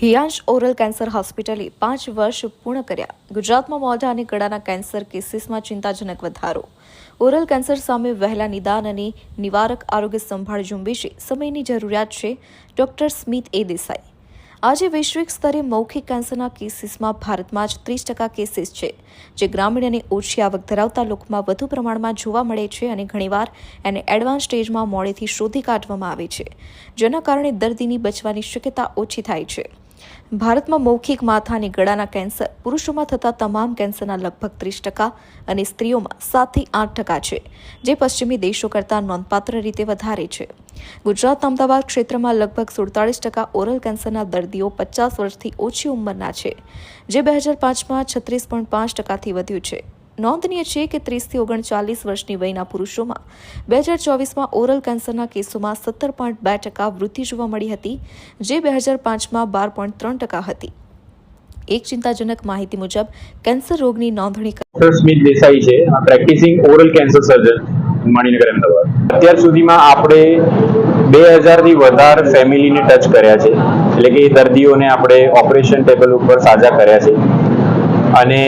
હિયાંશ oral cancer હોસ્પિટલે પાંચ વર્ષ પૂર્ણ કર્યા. ગુજરાતમાં મોઢા અને ગળાના કેન્સર કેસીસમાં ચિંતાજનક વધારો. ઓરલ કેન્સર સામે વહેલા નિદાન અને નિવારક આરોગ્ય સંભાળ ઝુંબેશે સમયની જરૂરિયાત છે, ડોક્ટર સ્મિત એ દેસાઈ. આજે વૈશ્વિક સ્તરે મૌખિક કેન્સરના કેસીસમાં ભારતમાં જ ત્રીસ ટકા કેસીસ છે, જે ગ્રામીણ અને ઓછી આવક ધરાવતા લોકોમાં વધુ પ્રમાણમાં જોવા મળે છે અને ઘણીવાર એને એડવાન્સ સ્ટેજમાં મોડેથી શોધી કાઢવામાં આવે છે, જેના કારણે દર્દીની બચવાની શક્યતા ઓછી થાય છે. ભારતમાં મૌખિક માથા અને ગળાના કેન્સર પુરુષોમાં થતા તમામ કેન્સરના લગભગ ત્રીસ ટકા અને સ્ત્રીઓમાં સાતથી આઠ ટકા છે, જે પશ્ચિમી દેશો કરતાં નોંધપાત્ર રીતે વધારે છે. ગુજરાત અમદાવાદ ક્ષેત્રમાં લગભગ સુડતાળીસ ટકા ઓરલ કેન્સરના દર્દીઓ પચાસ વર્ષથી ઓછી ઉંમરના છે, જે બે હજાર પાંચમાં છત્રીસ પોઈન્ટ પાંચ ટકાથી વધ્યું છે. નોંધનીય છે કે ત્રીસથી ઓગણચાલીસ વર્ષની વયના પુરુષોમાં બે હજાર ચોવીસમાં ઓરલ કેન્સરના કેસોમાં સત્તર પોઈન્ટ બે ટકા વૃદ્ધિ જોવા મળી હતી, જે બે હજાર પાંચમાં બાર પોઈન્ટ ત્રણ ટકા હતી. એક ચિંતાજનક માહિતી મુજબ, કેન્સર રોગની નોંધણી સ્મિત દેસાઈ છે. Practicing oral cancer surgeon, Maninagar, Ahmedabad. અત્યાર સુધીમાં આપણે બે હજારથી વધારે ફેમિલીને ટચ કર્યા છે. એટલે કે દર્દીઓને આપણે ઓપરેશન ટેબલ ઉપર સાજા કર્યા છે. અને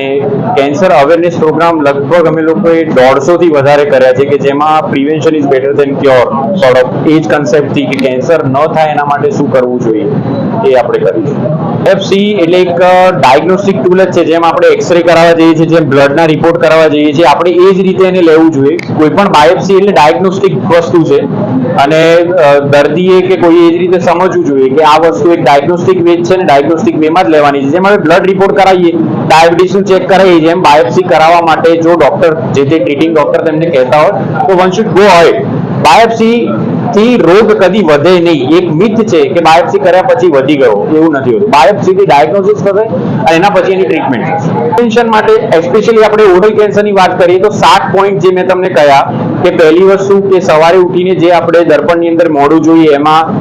કેન્સર અવેરનેસ પ્રોગ્રામ લગભગ અમે લોકોએ દોઢસોથી વધારે કર્યા છે કે જેમાં prevention is better than cure sort of એ જ કન્સેપ્ટથી કે કેન્સર ન થાય એના માટે શું કરવું જોઈએ એ આપણે કરીશું એફસી એટલે એક ડાયગ્નોસ્ટિક ટૂલ જ છે જેમ આપણે એક્સરે કરાવવા જઈએ છીએ, જેમ બ્લડના રિપોર્ટ કરાવવા જઈએ છીએ. આપણે એ જ રીતે એને લેવું જોઈએ. કોઈ પણ બાયોપ્સી એટલે ડાયગ્નોસ્ટિક વસ્તુ છે. અને દર્દીએ કે કોઈ એ જ રીતે સમજવું જોઈએ કે આ વસ્તુ એક ડાયગ્નોસ્ટિક વે છે ને ડાયગ્નોસ્ટિક વેમાં જ લેવાની છે. જેમ આપણે બ્લડ રિપોર્ટ કરાવીએ ડાયાબિટીસનું ચેક કરાવીએ જેમ બાયોપ્સી કરાવવા માટે જો ડોક્ટર જે તે ટ્રીટિંગ ડોક્ટર તેમને કહેતા હોય, તો વન શુડ ગો હોય બાયોપ્સી થી રોગ કદી વધે નહીં. એક મિથ છે કે બાયોપ્સી કર્યા પછી વધી ગયો. એવું નથી હોતું. બાયોપ્સી થી ડાયગ્નોસિસ થશે અને એના પછી એની ટ્રીટમેન્ટ પ્રિવેન્શન માટે એસ્પેશિયલી આપણે ઓરલ કેન્સરની વાત કરીએ, તો સાત પોઈન્ટ જે મેં તમને કહ્યા, કે પહેલી વસ્તુ કે સવારે ઉઠીને જે આપણે દર્પણની અંદર મોડું જોઈએ, એમાં